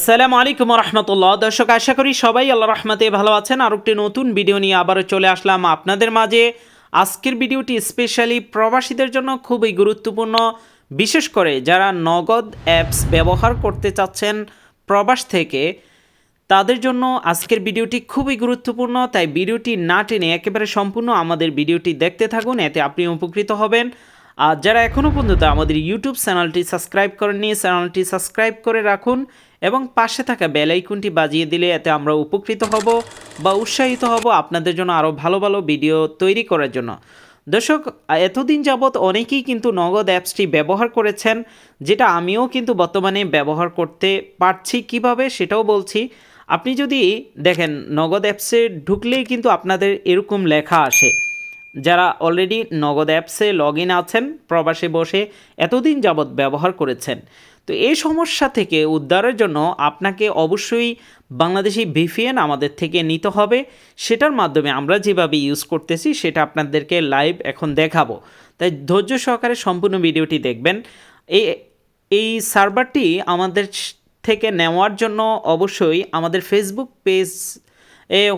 আসসালামু আলাইকুম রহমতুল্লাহ দর্শক, আশা করি সবাই আল্লাহ রহমতে ভালো আছেন। আর একটি নতুন ভিডিও নিয়ে আবারও চলে আসলাম আপনাদের মাঝে। আজকের ভিডিওটি স্পেশালি প্রবাসীদের জন্য খুবই গুরুত্বপূর্ণ, বিশেষ করে যারা নগদ অ্যাপস ব্যবহার করতে চাচ্ছেন প্রবাস থেকে, তাদের জন্য আজকের ভিডিওটি খুবই গুরুত্বপূর্ণ। তাই ভিডিওটি না টেনে একেবারে সম্পূর্ণ আমাদের ভিডিওটি দেখতে থাকুন, এতে আপনি উপকৃত হবেন। আর যারা এখনও পর্যন্ত আমাদের ইউটিউব চ্যানেলটি সাবস্ক্রাইব করেননি, চ্যানেলটি সাবস্ক্রাইব করে রাখুন এবং পাশে থাকা বেল আইকনটি বাজিয়ে দিলে এতে আমরা উপকৃত হব বা উৎসাহিত হব আপনাদের জন্য আরও ভালো ভালো ভিডিও তৈরি করার জন্য। দর্শক, এতদিন যাবৎ অনেকেই কিন্তু নগদ অ্যাপসটি ব্যবহার করেছেন, যেটা আমিও কিন্তু বর্তমানে ব্যবহার করতে পারছি। কীভাবে সেটাও বলছি, আপনি যদি দেখেন নগদ অ্যাপসে ঢুকলেই কিন্তু আপনাদের এরকম লেখা আসে। যারা অলরেডি নগদ অ্যাপসে লগ ইন আছেন, প্রবাসে বসে এতদিন যাবৎ ব্যবহার করেছেন। তো এই সমস্যা থেকে উদ্ধারের জন্য আপনাকে অবশ্যই বাংলাদেশি ভিপিএন আমাদের থেকে নিতে হবে। সেটার মাধ্যমে আমরা যেভাবে ইউজ করতেছি, সেটা আপনাদেরকে লাইভ এখন দেখাবো। তাই ধৈর্য সহকারে সম্পূর্ণ ভিডিওটি দেখবেন। এই এই সার্ভারটি আমাদের থেকে নেওয়ার জন্য অবশ্যই আমাদের ফেসবুক পেজ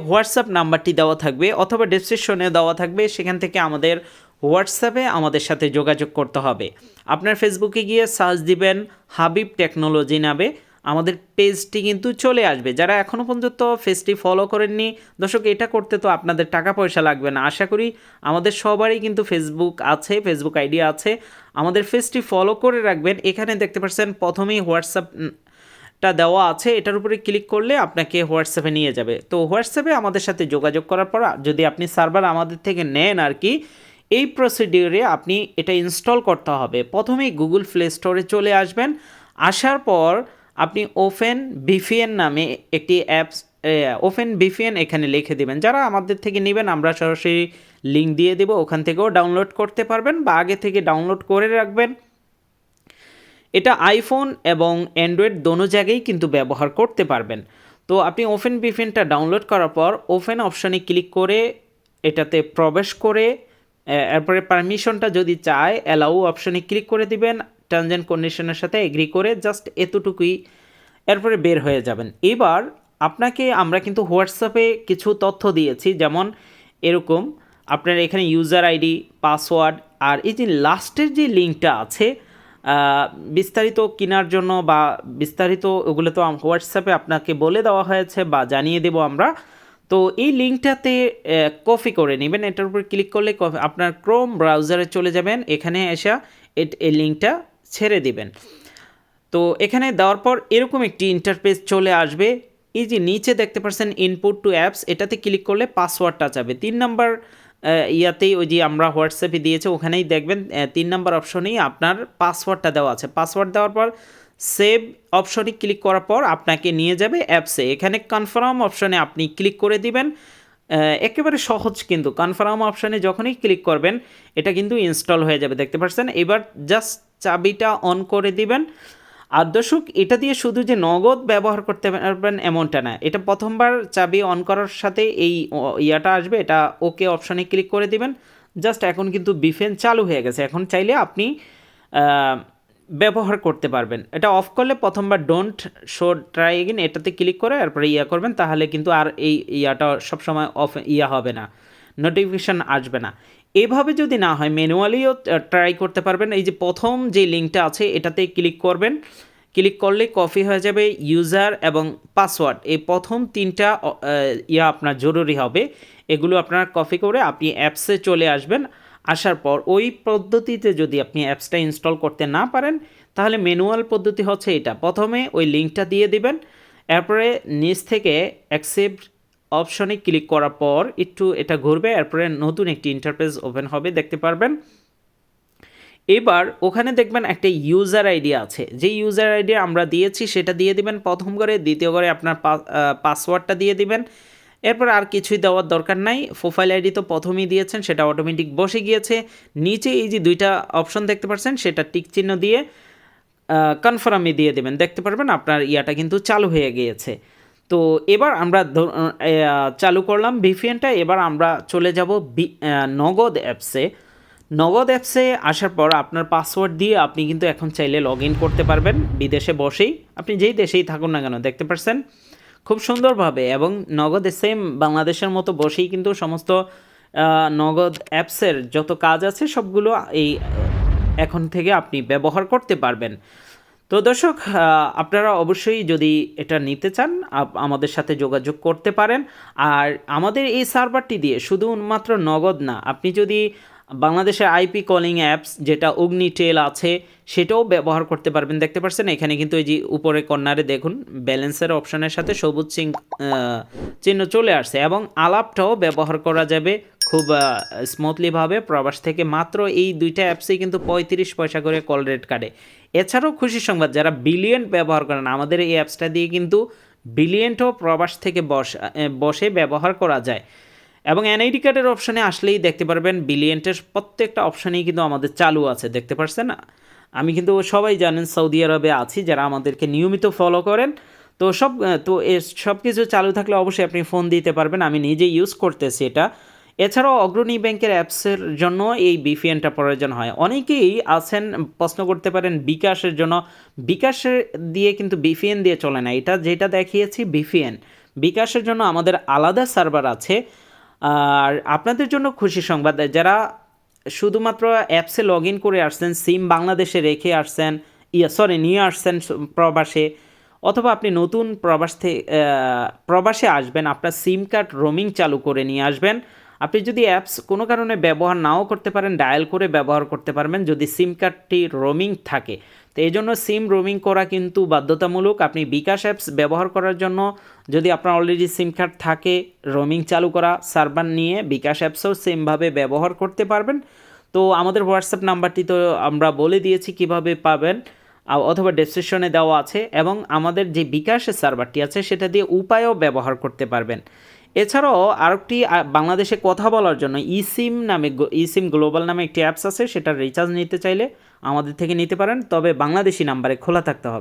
হোয়াটসঅ্যাপ নাম্বারটি দেওয়া থাকবে অথবা ডেসক্রিপশনে দেওয়া থাকবে। সেখান থেকে আমাদের হোয়াটসঅ্যাপে আমাদের সাথে যোগাযোগ করতে হবে। আপনার ফেসবুকে গিয়ে সার্চ দিবেন, হাবিব টেকনোলজি নামে। আমাদের পেজটি কিন্তু চলে আসবে। যারা এখনও পর্যন্ত পেজটি ফলো করেননি, দর্শক, এটা করতে তো আপনাদের টাকা পয়সা লাগবে না। আশা করি আমাদের সবারই কিন্তু ফেসবুক আছে ফেসবুক আইডি আছে। আমাদের পেজটি ফলো করে রাখবেন। এখানে দেখতে পাচ্ছেন, প্রথমেই হোয়াটসঅ্যাপ টা দেওয়া আছে, এটার উপরে ক্লিক করলে আপনাকে হোয়াটসঅ্যাপে নিয়ে যাবে। তো হোয়াটসঅ্যাপে আমাদের সাথে যোগাযোগ করার পর, যদি আপনি সার্ভার আমাদের থেকে নেন আর কি, এই প্রসিডিওরে আপনি এটা ইনস্টল করতে হবে। প্রথমেই গুগল প্লে স্টোরে চলে আসবেন, আসার পর আপনি ওপেন ভিপিএন নামে একটি অ্যাপস ওপেন ভিপিএন এখানে লিখে দিবেন। যারা আমাদের থেকে নেবেন, আমরা সরাসরি লিঙ্ক দিয়ে দেবো, ওখান থেকেও ডাউনলোড করতে পারবেন বা আগে থেকে ডাউনলোড করে রাখবেন। এটা আইফোন এবং অ্যান্ড্রয়েড দোনো জায়গায় কিন্তু ব্যবহার করতে পারবেন। তো আপনি ওপেন বিফেনটা ডাউনলোড করার পর ওপেন অপশানে ক্লিক করে এটাতে প্রবেশ করে এরপরে পারমিশনটা যদি চায়, অ্যালাউ অপশানে ক্লিক করে দিবেন, টার্মস অ্যান্ড কন্ডিশনের সাথে এগ্রি করে জাস্ট এতটুকুই এরপরে বের হয়ে যাবেন। এবার আপনাকে আমরা কিন্তু হোয়াটসঅ্যাপে কিছু তথ্য দিয়েছি, যেমন এরকম আপনার এখানে ইউজার আইডি পাসওয়ার্ড আর এই যে লাস্টের যে লিঙ্কটা আছে বিস্তারিত কেনার জন্য বা বিস্তারিত ওগুলো তো হোয়াটসঅ্যাপে আপনাকে বলে দেওয়া হয়েছে বা জানিয়ে দেবো আমরা। তো এই লিঙ্কটাতে কপি করে নেবেন। এটার উপর ক্লিক করলে আপনার ক্রোম ব্রাউজারে চলে যাবেন। এখানে এসে এই লিঙ্কটা ছেড়ে দিবেন। তো এখানে দেওয়ার পর এরকম একটি ইন্টারফেস চলে আসবে। এই যে নিচে দেখতে পাচ্ছেন ইনপুট টু অ্যাপস এটাতে ক্লিক করলে পাসওয়ার্ডটা যাবে। তিন নাম্বার ইয়াতেই ওই যে আমরা হোয়াটসঅ্যাপে দিয়েছে, ওখানেই দেখবেন তিন নাম্বার অপশনেই আপনার পাসওয়ার্ডটা দেওয়া আছে। পাসওয়ার্ড দেওয়ার পর সেভ অপশনে ক্লিক করার পর আপনাকে নিয়ে যাবে অ্যাপসে এখানে কনফার্ম অপশনে আপনি ক্লিক করে দিবেন। একেবারে সহজ কিন্তু কনফার্ম অপশানে যখনই ক্লিক করবেন, এটা কিন্তু ইনস্টল হয়ে যাবে, দেখতে পাচ্ছেন? এবার জাস্ট চাবিটা অন করে দিবেন। আর দর্শক, এটা দিয়ে শুধু যে নগদ ব্যবহার করতে পারবেন এমনটা না। এটা প্রথমবার চাবি অন করার সাথে এই ইয়াটা আসবে। এটা ওকে অপশানে ক্লিক করে দিবেন। জাস্ট এখন কিন্তু বিফেন চালু হয়ে গেছে। এখন চাইলে আপনি ব্যবহার করতে পারবেন। এটা অফ করলে প্রথমবার ডোন্ট শো ট্রাই এগিন এটাতে ক্লিক করে তারপরে ইয়া করবেন। তাহলে কিন্তু আর এই ইয়াটা সবসময় অফ ইয়া হবে না। নোটিফিকেশান আসবে না। এভাবে যদি না হয় ম্যানুয়ালিও ট্রাই করতে পারবেন। এই যে প্রথম যে লিঙ্কটা আছে, এটাতে ক্লিক করবেন। ক্লিক করলে কপি হয়ে যাবে ইউজার এবং পাসওয়ার্ড এই প্রথম তিনটা ইয়া আপনার জরুরি হবে। এগুলো আপনার কপি করে আপনি অ্যাপসে চলে আসবেন। আসার পর ওই পদ্ধতিতে যদি আপনি অ্যাপসটা ইনস্টল করতে না পারেন, তাহলে ম্যানুয়াল পদ্ধতি হচ্ছে এটা। প্রথমে ওই লিঙ্কটা দিয়ে দিবেন। এরপরে নিচ থেকে অ্যাকসেপ্ট অপশনে ক্লিক করার পর একটু এটা ঘুরবে, এরপরে নতুন একটি ইন্টারফেস ওপেন হবে, দেখতে পারবেন। এবার ওখানে দেখবেন একটা ইউজার আইডি আছে। যে ইউজার আইডি আমরা দিয়েছি, সেটা দিয়ে দিবেন প্রথম করে দ্বিতীয় করে আপনার পাসওয়ার্ডটা দিয়ে দিবেন। এরপর আর কিছুই দেওয়ার দরকার নাই। প্রোফাইল আইডি তো প্রথমেই দিয়েছেন, সেটা অটোমেটিক বসে গিয়েছে। নিচে এই যে দুইটা অপশন দেখতে পাচ্ছেন, সেটা টিক চিহ্ন দিয়ে কনফার্মে দিয়ে দেবেন। দেখতে পারবেন আপনার ইয়াটা কিন্তু চালু হয়ে গিয়েছে। তো এবার আমরা চালু করলাম ভিপিএনটা। এবার আমরা চলে যাব নগদ অ্যাপসে। নগদ অ্যাপসে আসার পর আপনার পাসওয়ার্ড দিয়ে আপনি কিন্তু এখন চাইলে লগ ইন করতে পারবেন বিদেশে বসেই। আপনি যেই দেশেই থাকুন না কেন, দেখতে পাচ্ছেন খুব সুন্দরভাবে এবং নগদে সেম বাংলাদেশের মতো বসেই কিন্তু সমস্ত নগদ অ্যাপসের যত কাজ আছে সবগুলো এই, এখন থেকে আপনি ব্যবহার করতে পারবেন। তো দর্শক আপনারা অবশ্যই যদি এটা নিতে চান আমাদের সাথে যোগাযোগ করতে পারেন। আর আমাদের এই সার্ভারটি দিয়ে শুধুমাত্র নগদ না, আপনি যদি বাংলাদেশের আইপি কলিং অ্যাপস, যেটা অগ্নিটেল আছে, সেটাও ব্যবহার করতে পারবেন। দেখতে পাচ্ছেন, এখানে কিন্তু এই যে উপরে কর্নারে দেখুন, ব্যালেন্সের অপশনের সাথে সবুজ চিহ্ন চলে আসছে এবং আলাপটাও ব্যবহার করা যাবে খুব স্মুথলিভাবে প্রবাস থেকে মাত্র এই দুইটা অ্যাপসেই কিন্তু পঁয়ত্রিশ পয়সা করে কল রেট কাটে। এছাড়াও খুশি সংবাদ, যারা বিলিয়ন ব্যবহার করেন, আমাদের এই অ্যাপসটা দিয়ে কিন্তু বিলিয়নটাও প্রবাস থেকে বস ব্যবহার করা যায়। এবং এনআইডি কার্ডের অপশানে আসলেই দেখতে পারবেন বিলিয়ন্টের প্রত্যেকটা অপশানেই কিন্তু আমাদের চালু আছে, দেখতে পারছেন? আমি কিন্তু সবাই জানেন সৌদি আরবে আছি, যারা আমাদেরকে নিয়মিত ফলো করেন। তো সব তো এ সব কিছু চালু থাকলে অবশ্যই আপনি ফোন দিতে পারবেন, আমি নিজে ইউজ করতেছি এটা। এছাড়াও অগ্রণী ব্যাংকের অ্যাপসের জন্য এই বিপিএনটা প্রয়োজন হয়। অনেকেই আছেন, প্রশ্ন করতে পারেন, বিকাশের জন্য। বিকাশের দিয়ে কিন্তু বিপিএন দিয়ে চলে না। এটা যেটা দেখিয়েছি, বিপিএন। বিকাশের জন্য আমাদের আলাদা সার্ভার আছে। আর আপনাদের জন্য খুশি সংবাদ, যারা শুধুমাত্র অ্যাপসে লগ ইন করে আসছেন, সিম বাংলাদেশে রেখে আসছেন, ইয়া, সরি, নিয়ে আসছেন প্রবাসে, অথবা আপনি নতুন প্রবাস থেকে প্রবাসে আসবেন, আপনার সিম কার্ড রোমিং চালু করে নিয়ে আসবেন আপনি যদি অ্যাপস কোনো কারণে ব্যবহার নাও করতে পারেন ডায়াল করে ব্যবহার করতে পারবেন যদি সিম কার্ডটি রোমিং থাকে। তো এই জন্য সিম রোমিং করা কিন্তু বাধ্যতামূলক। আপনি বিকাশ অ্যাপস ব্যবহার করার জন্য যদি আপনার অলরেডি সিম কার্ড থাকে রোমিং চালু করা সার্ভার নিয়ে বিকাশ অ্যাপসও সেমভাবে ব্যবহার করতে পারবেন। তো আমাদের হোয়াটসঅ্যাপ নাম্বারটি তো আমরা বলে দিয়েছি কীভাবে পাবেন অথবা ডেসক্রিপশনে দেওয়া আছে। এবং আমাদের যে বিকাশের সার্ভারটি আছে, সেটা দিয়ে উপায়ও ব্যবহার করতে পারবেন। এছাড়াও আরেকটি বাংলাদেশে কথা বলার জন্য ইসিম নামে ইসিম গ্লোবাল নামে একটি অ্যাপস আছে, সেটা রিচার্জ নিতে চাইলে আমাদের থেকে নিতে পারেন। তবে বাংলাদেশি নাম্বারে খোলা থাকতে হবে।